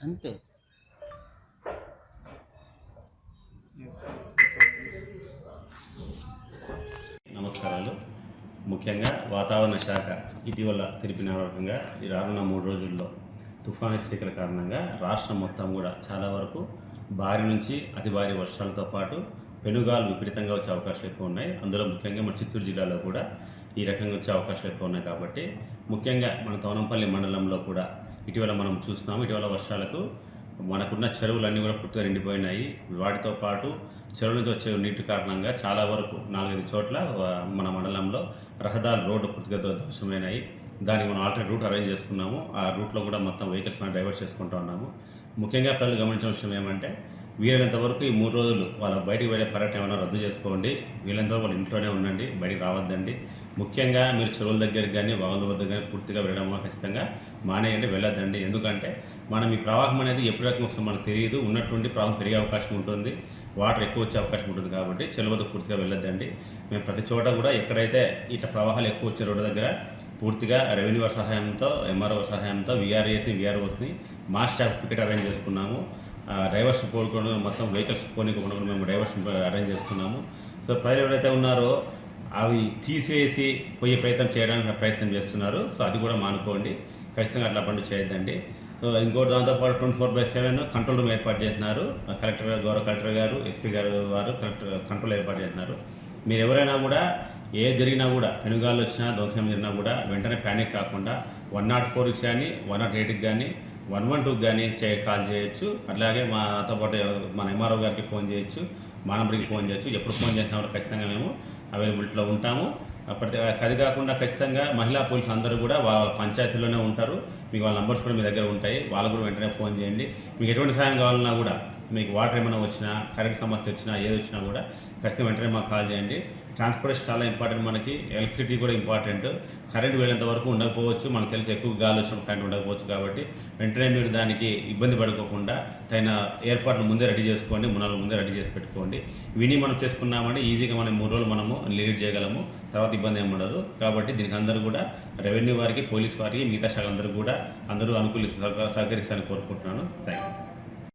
అంతే. నమస్కారాలు. ముఖ్యంగా వాతావరణ శాఖ ఇటీవల తెలిపిన రకంగా ఈ రానున్న మూడు రోజుల్లో తుఫాను హెచ్చరికల కారణంగా రాష్ట్రం మొత్తం కూడా చాలా వరకు భారీ నుంచి అతి భారీ వర్షాలతో పాటు పెనుగాలు విపరీతంగా వచ్చే అవకాశాలు ఎక్కువ ఉన్నాయి. అందులో ముఖ్యంగా మన చిత్తూరు జిల్లాలో కూడా ఈ రకంగా వచ్చే అవకాశాలు ఎక్కువ ఉన్నాయి కాబట్టి ముఖ్యంగా మన తోనంపల్లి మండలంలో కూడా ఇటీవల మనం చూస్తున్నాము ఇటీవల వర్షాలకు మనకున్న చెరువులన్నీ కూడా పూర్తిగా నిండిపోయినాయి. వాటితో పాటు చెరువు నుంచి వచ్చే నీటి కారణంగా చాలా వరకు నాలుగైదు చోట్ల మన మండలంలో రహదారులు రోడ్డు పూర్తిగా ధ్వంసమైనాయి. దానికి మనం ఆల్రెడీ రూట్ అరేంజ్ చేసుకున్నాము ఆ రూట్లో కూడా మొత్తం వెహికల్స్ మనం డైవర్ట్ చేసుకుంటూ ఉన్నాము. ముఖ్యంగా ప్రజలు గమనించిన విషయం ఏమంటే వీలైనంత వరకు ఈ మూడు రోజులు వాళ్ళ బయటికి వెళ్ళే పర్యటన ఏమైనా రద్దు చేసుకోండి. వీలైనంత వాళ్ళ ఇంట్లోనే ఉండండి బయటికి రావద్దండి. ముఖ్యంగా మీరు చెరువుల దగ్గరికి కానీ వాగుల వద్ద కానీ పూర్తిగా వెళ్ళడం ఖచ్చితంగా మానేయండి వెళ్ళొద్దండి. ఎందుకంటే మనం ఈ ప్రవాహం అనేది ఎప్పుడు రకం వస్తుందో మనకు తెలియదు. ఉన్నటువంటి ప్రవాహం పెరిగే అవకాశం ఉంటుంది. వాటర్ ఎక్కువ వచ్చే అవకాశం ఉంటుంది కాబట్టి చెరువు వద్ద పూర్తిగా వెళ్ళొద్దండి. మేము ప్రతి చోట కూడా ఎక్కడైతే ఇట్లా ప్రవాహాలు ఎక్కువ వచ్చే రోడ్డు దగ్గర పూర్తిగా రెవెన్యూ సహాయంతో ఎంఆర్ఓ సహాయంతో విఆర్ఏస్ని విఆర్ఓస్ని మాస్ స్టాఫ్ టికెట్ అరేంజ్ చేసుకున్నాము. డ్రైవర్స్ పోలుకోవడం మొత్తం వెహికల్స్ పోనీకుండా మేము డ్రైవర్స్ అరేంజ్ చేస్తున్నాము. సో ప్రజలు ఎవరైతే ఉన్నారో అవి తీసేసి పోయే ప్రయత్నం చేయడానికి ప్రయత్నం చేస్తున్నారు. సో అది కూడా మానుకోండి. ఖచ్చితంగా అట్లా పనులు చేయొద్దండి. సో ఇంకోటి దాంతోపాటు twenty four by seven control room ఏర్పాటు చేస్తున్నారు. కలెక్టర్ గారు గౌరవ కలెక్టర్ గారు ఎస్పీ గారు వారు కలెక్టర్ కంట్రోల్ ఏర్పాటు చేస్తున్నారు. మీరు ఎవరైనా కూడా ఏ జరిగినా కూడా పెనుగాలు వచ్చినా ధ్వంసం జరిగినా కూడా వెంటనే ప్యానిక్ కాకుండా వన్ నాట్ ఫోర్కి కానీ వన్ నాట్ ఎయిట్కి కానీ వన్ వన్ టూకి కానీ చే కాల్ చేయొచ్చు. అట్లాగే మాతో పాటు మన ఎంఆర్ఓ గారికి ఫోన్ చేయొచ్చు. మా ఫోన్ చేయొచ్చు. ఎప్పుడు ఫోన్ చేసినా కూడా ఖచ్చితంగా మేము అవైలబిలిటీలో ఉంటాము. ప్రతి అది కాకుండా ఖచ్చితంగా మహిళా పోలీసులు అందరూ కూడా వాళ్ళ పంచాయతీలోనే ఉంటారు. మీకు వాళ్ళ నంబర్స్ కూడా మీ దగ్గర ఉంటాయి. వాళ్ళు కూడా వెంటనే ఫోన్ చేయండి. మీకు ఎటువంటి సాయం కావాలన్నా కూడా మీకు వాటర్ ఏమైనా వచ్చినా కరెంట్ సమస్య వచ్చినా ఏది వచ్చినా కూడా ఖచ్చితంగా వెంటనే మాకు కాల్ చేయండి. ట్రాన్స్పోర్టేషన్ చాలా ఇంపార్టెంట్ మనకి. ఎలక్ట్రిసిటీ కూడా ఇంపార్టెంట్ కరెంట్ వెళ్ళేంత వరకు ఉండకపోవచ్చు. మనకు తెలిసి ఎక్కువ గాలి వచ్చిన కరెంట్ ఉండకపోవచ్చు కాబట్టి వెంటనే మీరు దానికి ఇబ్బంది పడుకోకుండా తగిన ఏర్పాట్లు ముందే రెడీ చేసుకోండి. మునాలు ముందే రెడీ చేసి పెట్టుకోండి. విని మనం చేసుకున్నామంటే ఈజీగా మనం మూడు రోజులు మనము లీడ్ చేయగలము. తర్వాత ఇబ్బంది ఏమి ఉండదు. కాబట్టి దీనికి అందరూ కూడా రెవెన్యూ వారికి పోలీస్ వారికి మిగతా శాఖ అందరూ కూడా అందరూ అనుకూలి సహకరిస్తారని కోరుకుంటున్నాను. Thank you